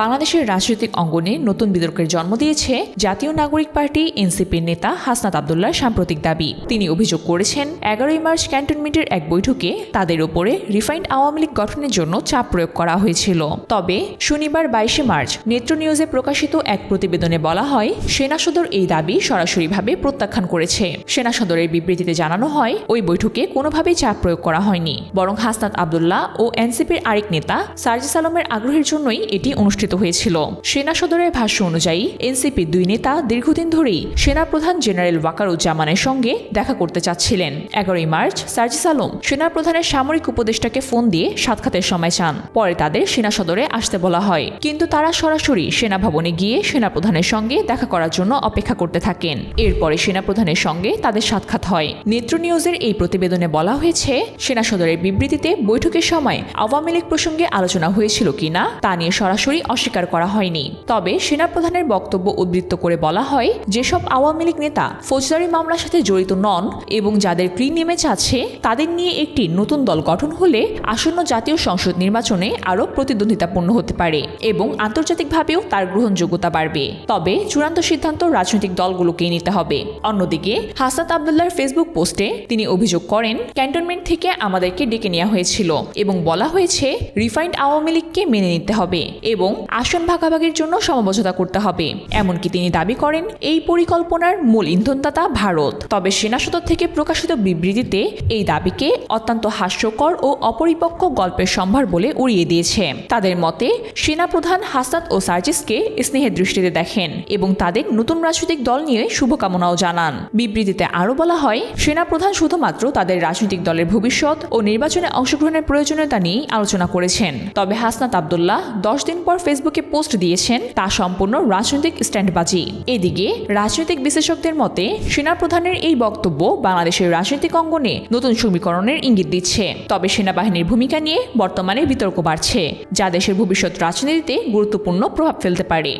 বাংলাদেশের রাজনৈতিক অঙ্গনে নতুন বিতর্কের জন্ম দিয়েছে জাতীয় নাগরিক পার্টি এনসিপির নেতা হাসনাত আবদুল্লার সাম্প্রতিক দাবি। তিনি অভিযোগ করেছেন, এগারোই মার্চ ক্যান্টনমেন্টের এক বৈঠকে তাদের ওপরে রিফাইন্ড আওয়ামী লীগ গঠনের জন্য চাপ প্রয়োগ করা হয়েছিল। তবে শনিবার বাইশে মার্চ নেত্র নিউজে প্রকাশিত এক প্রতিবেদনে বলা হয়, সেনা সদর এই দাবি সরাসরিভাবে প্রত্যাখ্যান করেছে। সেনা সদরের বিবৃতিতে জানানো হয়, ওই বৈঠকে কোনোভাবেই চাপ প্রয়োগ করা হয়নি। বরং হাসনাত আবদুল্লাহ ও এনসিপির আরেক নেতা সার্জিস আলমের আগ্রহের জন্যই এটি অনুষ্ঠিত হয়েছিল। সেনা সদরের ভাষ্য অনুযায়ী এনসিপির দুই নেতা দীর্ঘদিন ধরেই সেনাপ্রধান জেনারেল ওয়াকারুজ্জামানের সঙ্গে দেখা করতে চাচ্ছিলেন। এগারোই মার্চ সার্জিস আলম সেনাপ্রধানের সামরিক উপদেষ্টাকে ফোন দিয়ে সাক্ষাতের সময় চান। পরে তাদের সেনা সদরে আসতে বলা হয়। কিন্তু তারা সরাসরি সেনা ভবনে গিয়ে সেনা প্রধানের সঙ্গে দেখা করার জন্য অপেক্ষা করতে থাকেন। এরপরে সেনাপ্রধানের সঙ্গে তাদের সাক্ষাৎ হয়। নেত্র নিউজের এই প্রতিবেদনে বলা হয়েছে, সেনা সদরের বিবৃতিতে বৈঠকের সময় আওয়ামী লীগ প্রসঙ্গে আলোচনা হয়েছিল কিনা তা নিয়ে সরাসরি অস্বীকার করা হয়নি। তবে সেনাপ্রধানের বক্তব্য উদ্বৃত্ত করে বলা হয়, যেসব আওয়ামী লীগ নেতা ফৌজদারি মামলার সাথে জড়িত নন এবং যাদের ক্লিন ইমেজ আছে, তাদের নিয়ে একটি নতুন দল গঠন হলে আসন্ন জাতীয় সংসদ নির্বাচনে আরও প্রতিদ্বন্দ্বিতাপূর্ণ হতে পারে এবং আন্তর্জাতিকভাবেও তার গ্রহণযোগ্যতা বাড়বে। তবে চূড়ান্ত সিদ্ধান্ত রাজনৈতিক দলগুলোকেই নিতে হবে। অন্যদিকে হাসাত আবদুল্লার ফেসবুক পোস্টে তিনি অভিযোগ করেন, ক্যান্টনমেন্ট থেকে আমাদেরকে ডেকে নেওয়া হয়েছিল এবং বলা হয়েছে, রিফাইন্ড আওয়ামী লীগকে মেনে নিতে হবে এবং আসন ভাগাভাগির জন্য সমঝোতা করতে হবে। এমনকি তিনি দাবি করেন, এই পরিকল্পনার মূল ইন্ধনদাতা ভারত। তবে সেনা সদর থেকে প্রকাশিত বিবৃতিতে এই দাবিকে অত্যন্ত হাস্যকর ও অপরিপক্ক গল্পের সম্ভার বলে উড়িয়ে দিয়েছে। তাদের মতে, সেনাপ্রধান হাসাদ ও সার্জিসকে স্নেহের দৃষ্টিতে দেখেন এবং তাদের নতুন রাজনৈতিক দল নিয়ে শুভকামনাও জানান। বিবৃতিতে আরও বলা হয়, সেনাপ্রধান শুধুমাত্র তাদের রাজনৈতিক দলের ভবিষ্যৎ ও নির্বাচনে অংশগ্রহণের প্রয়োজনীয়তা নিয়েই আলোচনা করেছেন। তবে হাসনাত আবদুল্লাহ দশ দিন পর ফেসবুকে পোস্ট দিয়েছেন তা সম্পূর্ণ রাজনৈতিক স্ট্যান্ডবাজি। এদিকে রাজনৈতিক বিশেষজ্ঞদের মতে সেনাপ্রধানের এই বক্তব্য বাংলাদেশের রাজনৈতিক অঙ্গনে নতুন সমীকরণের ইঙ্গিত দিচ্ছে। তবে সেনাবাহিনীর ভূমিকা নিয়ে বর্তমানে বিতর্ক বাড়ছে, যা দেশের ভবিষ্যৎ রাজনীতিতে গুরুত্বপূর্ণ প্রভাব ফেলতে পারে।